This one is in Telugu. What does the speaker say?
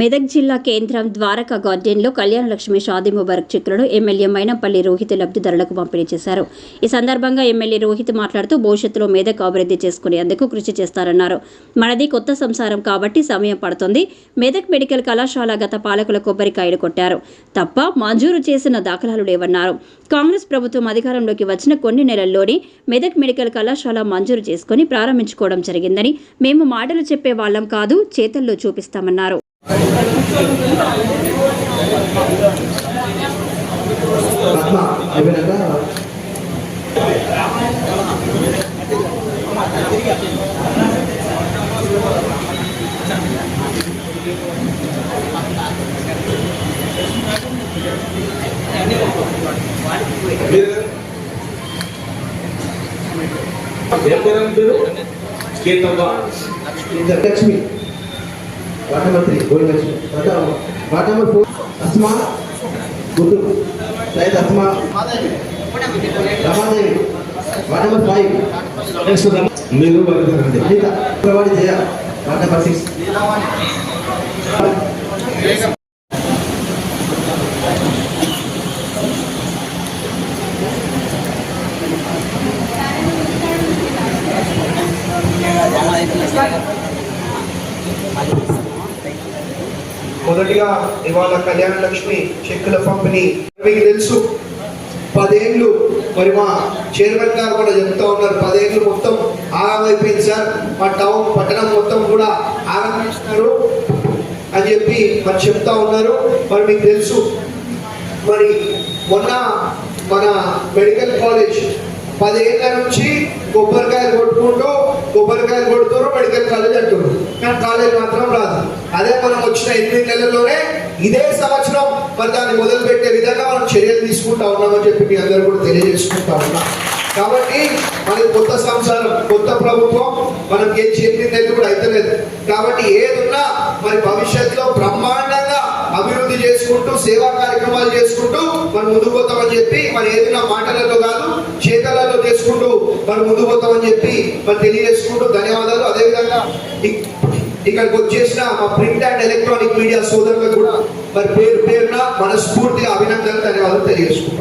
మెదక్ జిల్లా కేంద్రం ద్వారకా గార్డెన్లో కళ్యాణ లక్ష్మి షాదీ ముబారక్ చెక్కులను ఎమ్మెల్యే మైనంపల్లి రోహిత్ లబ్ధిదారులకు పంపిణీ చేశారు. ఈ సందర్భంగా ఎమ్మెల్యే రోహిత్ మాట్లాడుతూ భవిష్యత్తులో మెదక్ అభివృద్ధి చేసుకునేందుకు కృషి చేస్తారన్నారు. మనది కొత్త సంసారం కాబట్టి సమయం పడుతుంది. మెదక్ మెడికల్ కళాశాల గత పాలకుల కొబ్బరికాయలు కొట్టారు. తప్ప మంజూరు చేసిన దాఖలాలు లేవన్నారు. కాంగ్రెస్ ప్రభుత్వం అధికారంలోకి వచ్చిన కొన్ని నెలల్లోనే మెదక్ మెడికల్ కళాశాల మంజూరు చేసుకుని ప్రారంభించుకోవడం జరిగిందని మేము మాటలు చెప్పే వాళ్ళం కాదు చేతల్లో చూపిస్తామన్నారు. ఏం పేరు పేరు కీర్తమ్మ ఇంకా లక్ష్మి వాట్ నెంబర్ త్రీ తర్వాత వాట్ నెంబర్ ఫోర్ అస్మా గుర్తు Syed Asma Ramadevi. What number five next మీరు అనిత ప్రవాడి జయ వాట్ నెంబర్ సిక్స్ మొదటిగా ఇవాళ కళ్యాణ లక్ష్మి చెక్కుల పంపిణీ. మీకు తెలుసు పదేళ్ళు మరి మా చైర్మన్ గారు కూడా చెప్తా ఉన్నారు పదేళ్ళు మొత్తం ఆరంభమైపోయింది సార్. మా టౌన్ పట్టణం మొత్తం కూడా ఆరంభిస్తున్నారు అని చెప్పి మరి చెప్తా ఉన్నారు. మరి మీకు తెలుసు మరి మొన్న మన మెడికల్ కాలేజ్ పదేళ్ళ నుంచి కొబ్బరికాయలు కొట్టుకుంటూ కొబ్బరికాయలు కొడుతున్నారు మెడికల్ కాలేజ్ అంటున్నారు. కానీ కాలేజ్ మాత్రం రాదు. అదే మనం వచ్చిన ఎనిమిది నెలల్లోనే ఇదే సంవత్సరం మరి దాన్ని మొదలు పెట్టే విధంగా మనం చర్యలు తీసుకుంటా ఉన్నామని చెప్పి మీ అందరూ కూడా తెలియజేసుకుంటా ఉన్నాం. కాబట్టి మనకి కొత్త సంవత్సరం కొత్త ప్రభుత్వం మనకి ఏం చెప్పింది కూడా అయితలేదు. కాబట్టి ఏదున్నా మరి భవిష్యత్తులో బ్రహ్మాండంగా అభివృద్ధి చేసుకుంటూ సేవా కార్యక్రమాలు చేసుకుంటూ మనం ముందుకు పోతామని చెప్పి మరి ఏదైనా మాటలలో కాదు చేతలలో చేసుకుంటూ మనం ముందుకు పోతామని చెప్పి మరి తెలియజేసుకుంటూ ధన్యవాదాలు. అదేవిధంగా ఇక్కడికి వచ్చేసిన మా ప్రింట్ అండ్ ఎలక్ట్రానిక్ మీడియా సోదరులకు కూడా మరి పేరు పేరున మనస్ఫూర్తిగా అభినందనలు ధన్యవాదాలు తెలియజేసుకుంటాం